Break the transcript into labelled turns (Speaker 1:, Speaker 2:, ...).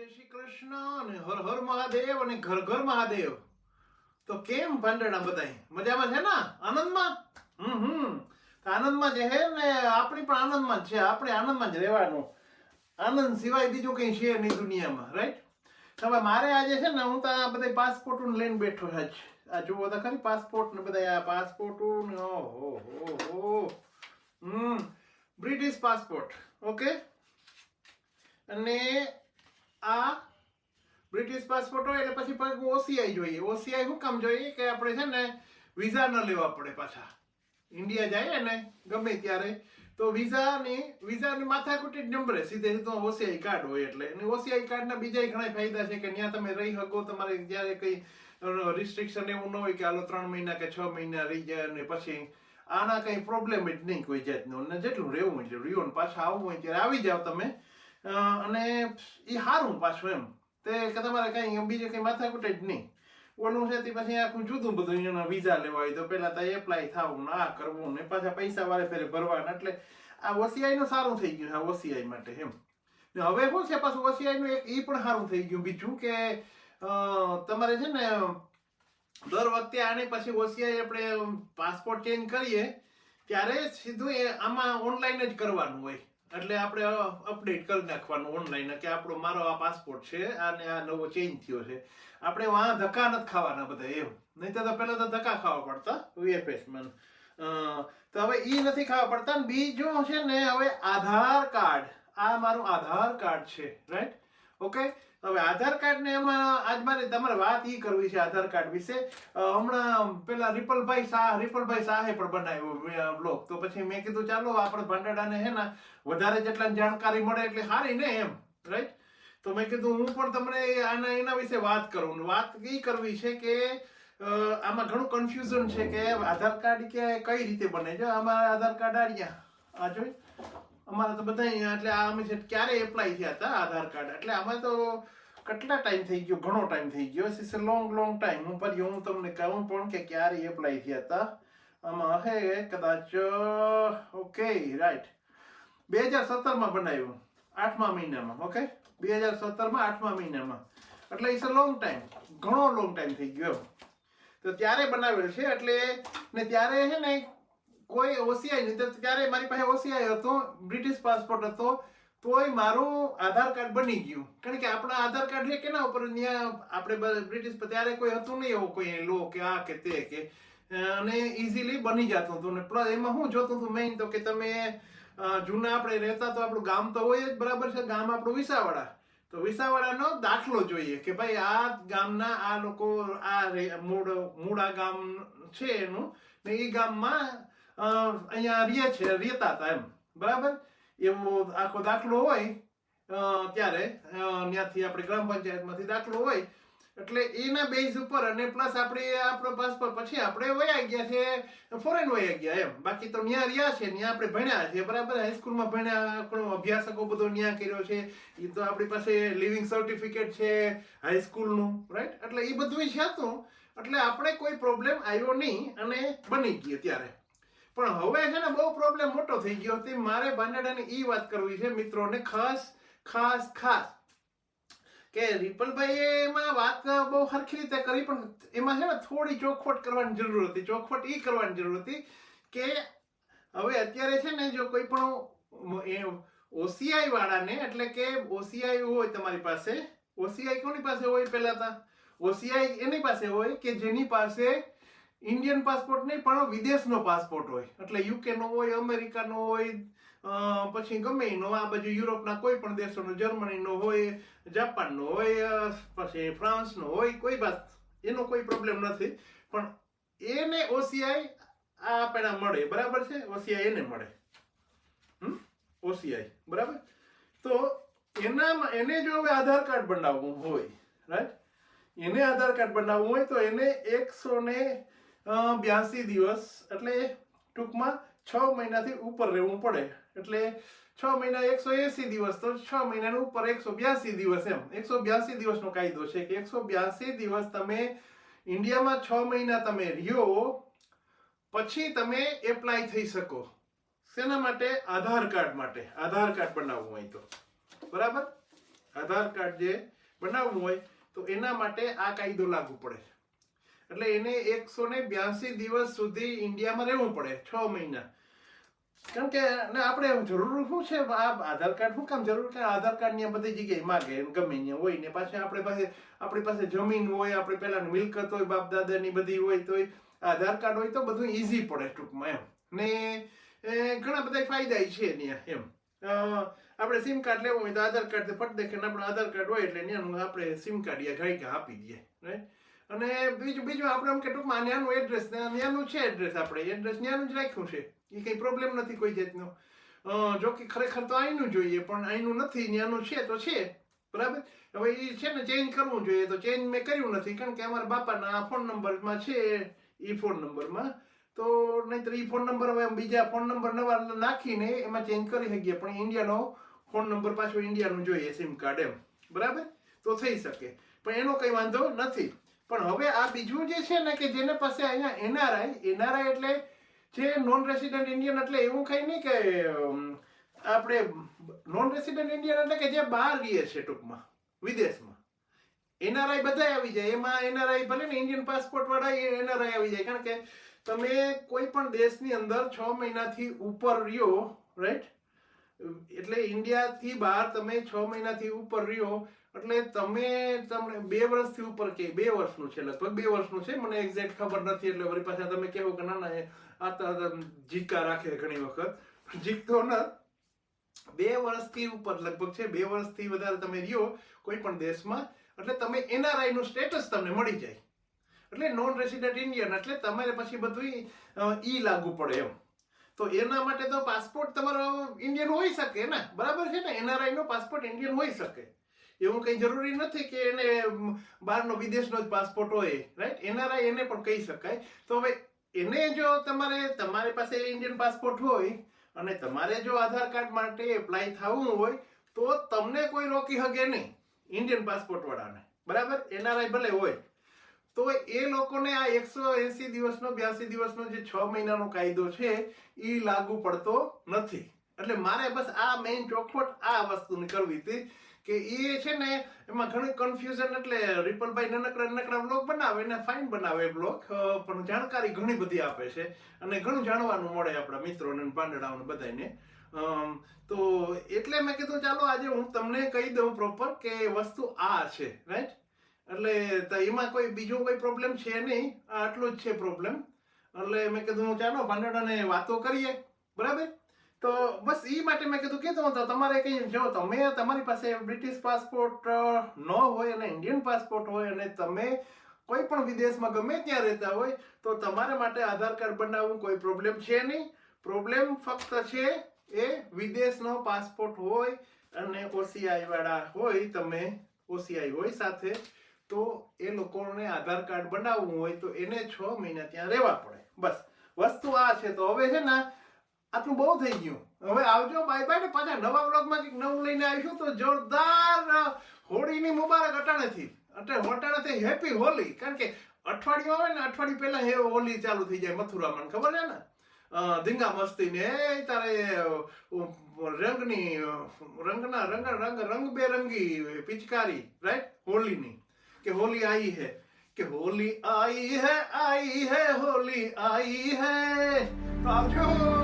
Speaker 1: જય શ્રી કૃષ્ણ અને હર હર મહાદેવ અને ઘર ઘર મહાદેવ. તો કેમ ભાંડણા બધાય? મજામાં છે ને? આનંદમાં? હમ હમ. આનંદમાં હે ને? આપણી પણ આનંદમાં છે. આપણે આનંદમાં જ રહેવાનું. આનંદ સિવાય બીજું કંઈ છે નહીં દુનિયામાં રાઈટ હવે મારે આજે છે ને, હું તો આ બધા પાસપોર્ટ લઈને બેઠો છે આજ. આ જુઓ તો ખરી પાસપોર્ટ ને બધા આ પાસપોર્ટ ને ઓહો હો હો. હમ. British passport. ઓકે? અને આ બ્રિટિશ પાસપોર્ટ હોય એટલે પછી પાછું ઓસીઆઈ જોઈએ. ઓસીઆઈ શું જોઈએ કે આપણે છે ને વિઝા ન લેવા પડે પાછા. ઇન્ડિયા જાય ને ગમે ત્યારે. તો વિઝાની વિઝાની માથાકૂટી નંબરે સીધે સીધો ઓસીઆઈ કાર્ડ હોય એટલે. અને ઓસીઆઈ કાર્ડના બીજા ઘણા ફાયદા છે કે ત્યાં તમે રહી શકો, તમારે જ્યારે કંઈ રિસ્ટ્રિક્શન એવું ન હોય કે હાલો ત્રણ મહિના કે છ મહિના રહી જાય અને પછી આના કંઈ પ્રોબ્લેમ જ નહીં કોઈ જાતનો. અને જેટલું રહેવું એટલું રહ્યું. પાછા આવવું હોય ત્યારે આવી જાઓ તમે. અને એ સારું પાછું એમ. તે કે તમારે કઈ બીજું કઈ માથાકૂટ જ નહીં. ઓલું છે તે પછી આખું જુદું બધું એના વિઝા લેવા હોય તો પહેલાં તો એપ્લાય થવું ને આ કરવું ને પાછા પૈસા વારે ફેરે ભરવાના. એટલે આ ઓસીઆઈનું સારું થઈ ગયું આ ઓસીઆઈ માટે એમ. હવે શું છે, પાછું ઓસીઆઈનું એક એ પણ સારું થઈ ગયું બીજું કે તમારે છે ને દર વખતે આને પછી ઓસીઆઈ આપણે પાસપોર્ટ ચેન્જ કરીએ, ત્યારે સીધું એ આમાં ઓનલાઈન જ કરવાનું હોય. એટલે આપણે અપડેટ કરી નાખવાનું ઓનલાઈન કે આપણો મારો આ પાસપોર્ટ છે અને આ નવો ચેન્જ થયો છે. આપણે વાં ધક્કા નથી ખાવાના બધા એમ નહીં તો પહેલા તો ધક્કા ખાવા પડતા વીએફએસમાં. અ, તો હવે એ નથી ખાવા પડતા બીજું છે ને હવે આધાર કાર્ડ. આ મારું આધાર કાર્ડ છે રાઈટ ઓકે હવે આધાર કાર્ડ ને એમાં આજ મારે તમારે વાત ઈ કરવી છે આધાર કાર્ડ વિશે. હમણાં પેલા રિપલભાઈ શાહ, રિપલભાઈ શાહે પણ બનાવ્યો બ્લોગ તો પછી મેં કીધું, ચાલો આપણે ભંડાડાને હે ને, વધારે જેટલા જાણકારી મળે એટલે સારી ને એમ. રાઈટ તો મેં કીધું, હું પણ તમને આના, એના વિશે વાત કરું. વાત ઈ કરવી છે કે આમાં ઘણું કન્ફ્યુઝન છે કે આધાર કાર્ડ કે કઈ રીતે બને? છે અમારા આધાર કાર્ડ આ આ જોઈ અમારા તો બધા અહીંયા એટલે આ અમે ક્યારે એપ્લાય થયા હતા આધાર કાર્ડ. એટલે આમાં તો કેટલા ટાઈમ થઈ ગયો? ઘણો ટાઈમ થઈ ગયો. ઇટ્સ લોંગ લોંગ ટાઈમ હું પર હું તમને કહું પણ કે ક્યારે એપ્લાય થયા હતા. આમાં હે કદાચ ઓકે રાઈટ બે હજાર સત્તરમાં બનાવ્યું. આઠમા મહિનામાં ઓકે બે હજાર સત્તરમાં આઠમા મહિનામાં. એટલે ઇટ્સ અ લોંગ ટાઈમ ઘણો લોંગ ટાઈમ થઈ ગયો. તો ત્યારે બનાવેલ છે એટલે ને ત્યારે છે ને કોઈ ઓસીઆઈ નહીં ત્યારે મારી પાસે ઓસીઆઈ હતો બ્રિટિશ પાસપોર્ટ હતો, તોય મારું આધાર કાર્ડ બની ગયું. કારણ કે આપણા આધાર કાર્ડ છે કેના ઉપર? ત્યાં આપણે બ્રિટિશ ત્યારે કોઈ હતું નહીં એવું કોઈ લો કે આ કે તે કે. અને ઇઝીલી બની જતું હતું. ને પ્લસ એમાં હું જોતું હતું મેઇન તો કે તમે જૂના આપણે રહેતા તો આપણું ગામ તો હોય જ બરાબર છે. ગામ આપણું વિસાવાડા. તો વિસાવાડાનો દાખલો જોઈએ કે ભાઈ આ ગામના આ લોકો, આ રે- મૂળ મૂળ આ ગામ છે એનું. ને એ ગામમાં અહીંયા રહે છે રહેતા હતા એમ બરાબર એવો આખો દાખલો હોય ત્યારે ત્યાંથી આપણે ગ્રામ પંચાયતમાંથી દાખલો હોય, એટલે એના બેઝ ઉપર અને પ્લસ આપણે આપણો પર પછી આપણે વયા ગયા છે ફોરેન વયા ગયા એમ. બાકી તો ત્યાં રહ્યા છે ત્યાં આપણે ભણ્યા છે, બરાબર? હાઈસ્કૂલમાં ભણ્યા આપણો અભ્યાસકો બધો ત્યાં કર્યો છે. એ તો આપણી પાસે લિવિંગ સર્ટિફિકેટ છે હાઈસ્કૂલનું રાઈટ એટલે એ બધું છે હતું એટલે આપણે કોઈ પ્રોબ્લેમ આવ્યો નહીં અને બની ગયો ત્યારે. પણ હવે છે ને બહુ પ્રોબ્લેમ મોટો થઈ ગયો તે મારે ભાંડાડાની ઈ વાત કરવી છે મિત્રોને ખાસ ખાસ ખાસ. કે રિપલભાઈએ એમાં વાત બહુ સરખી રીતે કરી, પણ એમાં છે ને થોડી ચોખવટ કરવાની જરૂર હતી. ચોખવટ ઈ કરવાની જરૂર હતી કે હવે અત્યારે છે ને જો કોઈ પણ ઓસીઆઈ વાળાને, એટલે કે ઓસીઆઈ હોય તમારી પાસે ઓસીઆઈ કોની પાસે હોય પહેલા તા? ઓસીઆઈ એની પાસે હોય કે જેની પાસે ઇન્ડિયન પાસપોર્ટ નહીં, પણ વિદેશનો પાસપોર્ટ હોય. એટલે યુકેનો હોય અમેરિકાનો હોય પછી ગમે એનો આ બાજુ યુરોપના કોઈ પણ દેશોનો, જર્મનીનો હોય, જાપાનનો હોય પછી ફ્રાન્સનો હોય, કોઈ વાત એનો કોઈ પ્રોબ્લેમ નથી. પણ એને ઓસીઆઈ આ આપણા મળે, બરાબર છે? ઓસીઆઈ એને મળે. ઓસીઆઈ બરાબર? તો એનામાં, એને જો હવે આધાર કાર્ડ બનાવવું હોય રાઈટ એને આધાર કાર્ડ બનાવવું હોય, તો એને એકસો ને બ્યાસી દિવસ. એટલે ટૂંકમાં છ મહિનાથી ઉપર રહેવું પડે. એટલે છ મહિના એકસો એસી દિવસ, તો છ મહિનાનું ઉપર એકસો બ્યાસી દિવસ એમ. એકસો બ્યાસી દિવસનો કાયદો છે કે એકસો બ્યાસી દિવસ તમે ઇન્ડિયામાં છ મહિના તમે રહ્યો, પછી તમે એપ્લાય થઈ શકો. શેના માટે? આધાર કાર્ડ માટે. આધાર કાર્ડ બનાવવું હોય તો. બરાબર? આધાર કાર્ડ જે બનાવવું હોય, તો એના માટે આ કાયદો લાગુ પડે. એટલે એને એકસો ને બ્યાસી દિવસ સુધી ઇન્ડિયામાં રહેવું પડે, છ મહિના. કારણ કે, ને આપણે જરૂર શું છે? આ આધાર કાર્ડ શું કામ જરૂર? કે આધાર કાર્ડની બધી જગ્યાએ માગે ગમે ત્યાં હોય ને પાછા આપણે પાસે, આપણી પાસે જમીન હોય, આપણે પેલા મિલકત હોય, બાપ દાદાની બધી હોય તો આધાર કાર્ડ હોય તો બધું ઈઝી પડે ટૂંકમાં એમ. ને ઘણા બધા ફાયદા છે ત્યાં એમ. આપણે સિમ કાર્ડ લેવું હોય તો આધાર કાર્ડ ફટ દેખે આપણે આધાર કાર્ડ હોય એટલે ત્યાંનું આપણે સિમ કાર્ડ યા ઘાઈ આપી દઈએ રાઈટ અને બીજું બીજું આપણે આમ કેટલું ટૂંકમાં ત્યાંનું એડ્રેસ ત્યાંનું છે એડ્રેસ આપણે. એડ્રેસ ત્યાંનું જ રાખ્યું છે. એ કંઈ પ્રોબ્લેમ નથી કોઈ જાતનો. જોકે ખરેખર તો અહીંનું જોઈએ, પણ અહીંનું નથી ત્યાંનું છે તો છે. બરાબર? હવે એ છે ને ચેન્જ કરવું જોઈએ. તો ચેન્જ મેં કર્યું નથી, કારણ કે અમારા બાપાના ફોન નંબરમાં છે એ ફોન નંબરમાં તો નહીંતર એ ફોન નંબર હવે બીજા ફોન નંબર નવા નાખીને એમાં ચેન્જ કરી શકીએ. પણ ઇન્ડિયાનો ફોન નંબર પાછો ઇન્ડિયાનું જોઈએ સિમ કાર્ડ એમ. બરાબર? તો થઈ શકે. પણ એનો કંઈ વાંધો નથી. પણ હવે આ બીજું જે છે ને કે જેને પાસે અહીંયા એનઆરઆઈ એનઆરઆઈ એટલે જે નોન રેસિડેન્ટ ઇન્ડિયન એટલે એવું કઈ નહીં કે આપણે નોન રેસિડન્ટ ઇન્ડિયન એટલે કે જે બહાર રહીએ છે ટૂંકમાં, વિદેશમાં. એનઆરઆઈ બધા આવી જાય, એમાં એનઆરઆઈ ભલે ને ઇન્ડિયન પાસપોર્ટ વાળા એનઆરઆઈ આવી જાય, કારણ કે તમે કોઈ પણ દેશની અંદર છ મહિનાથી ઉપર રહ્યો રાઈટ એટલે ઇન્ડિયાથી બહાર તમે છ મહિનાથી ઉપર રહ્યો એટલે તમે તમને બે વર્ષથી ઉપર કે બે વર્ષનું છે, લગભગ બે વર્ષનું છે, મને એક્ઝેક્ટ ખબર નથી, એટલે વળી પાછા તમે કહેવો કે ના ના આ જીકા રાખે ઘણી વખત. જીકતો ન. બે વર્ષથી ઉપર, લગભગ છે, બે વર્ષથી વધારે તમે રહ્યો કોઈ પણ દેશમાં, એટલે તમે એનઆરઆઈ નું સ્ટેટસ તમને મળી જાય. એટલે નોન રેસિડેન્ટ ઇન્ડિયન એટલે તમારે પછી બધું ઈ લાગુ પડે એમ. તો એના માટે તો પાસપોર્ટ તમારો ઇન્ડિયન હોઈ શકે ને? બરાબર છે ને? એનઆરઆઈ નો પાસપોર્ટ ઇન્ડિયન હોઈ શકે. એવું કઈ જરૂરી નથી કે એને બહારનો, વિદેશનો જ પાસપોર્ટ હોય રાઈટ એનઆરઆઈ એને પણ કહી શકાય. તો હવે એને જો તમારે, તમારી પાસે ઇન્ડિયન પાસપોર્ટ હોય અને તમારે જો આધાર કાર્ડ માટે એપ્લાય થવું હોય, તો તમને કોઈ રોકી શકે નહીં ઇન્ડિયન પાસપોર્ટ વાળાને. બરાબર? એનઆરઆઈ ભલે હોય. તો એ લોકોને આ એકસો એસી દિવસનો, બ્યાસી દિવસનો જે છ મહિનાનો કાયદો છે એ લાગુ પડતો નથી. એટલે મારે બસ આ મેઇન ચોખવટ આ વસ્તુની કરવી હતી. કે એ છે ને, એમાં ઘણી કન્ફ્યુઝન એટલે રિપલભાઈ નાનકડા નાનકડા બ્લોગ બનાવે ને ફાઇન બનાવે બ્લોગ પણ જાણકારી ઘણી બધી આપે છે અને ઘણું જાણવાનું મળે આપણા મિત્રોને પાંદડાઓને બધાને તો એટલે મેં કીધું, ચાલો આજે હું તમને કહી દઉં પ્રોપર કે વસ્તુ આ છે રાઈટ એટલે એમાં કોઈ બીજો કોઈ પ્રોબ્લેમ છે નહીં આટલું જ છે પ્રોબ્લેમ એટલે મેં કીધું, ચાલો ભાંડડાને વાતો કરીએ. બરાબર? તો બસ એ માટે મેં કીધું કીધું તો તમારે કંઈ જો તમે તમારી પાસે બ્રિટિશ પાસપોર્ટ ન હોય અને ઇન્ડિયન પાસપોર્ટ હોય અને તમે કોઈ પણ વિદેશમાં ગમે ત્યાં રહેતા હોય, તો તમારા માટે આધાર કાર્ડ બનાવવું કોઈ પ્રોબ્લેમ છે નહીં. પ્રોબ્લેમ ફક્ત છે એ વિદેશનો પાસપોર્ટ હોય અને ઓસીઆઈ વાળા હોય, તમે ઓસીઆઈ હોય સાથે, તો એ લોકોને આધાર કાર્ડ બનાવવું હોય તો એને છ મહિના ત્યાં રહેવા પડે. બસ, વસ્તુ આ છે. તો હવે છે ને આટલું બહુ થઈ ગયું. હવે આવજો બાય બાય ને પાછા નવા વ્લોગમાં કંઈક નવું લઈને આવીશું તો જોરદાર હોળીની મુબારક અટાણેથી. એટલે અટાણેથી હેપી હોલી. કારણ કે અઠવાડિયું આવે ને, અઠવાડિયું પહેલા હે હોલી ચાલુ થઈ જાય મથુરામાં. ખબર છે ને? ધીંગા મસ્તી ને તારે રંગની રંગના, રંગ રંગ, રંગબેરંગી પિચકારી રાઈટ હોલીની. કે હોલી આવી હે. કે હોલી આઈ હે આઈ હે, હોલી આઈ હે. આવજો.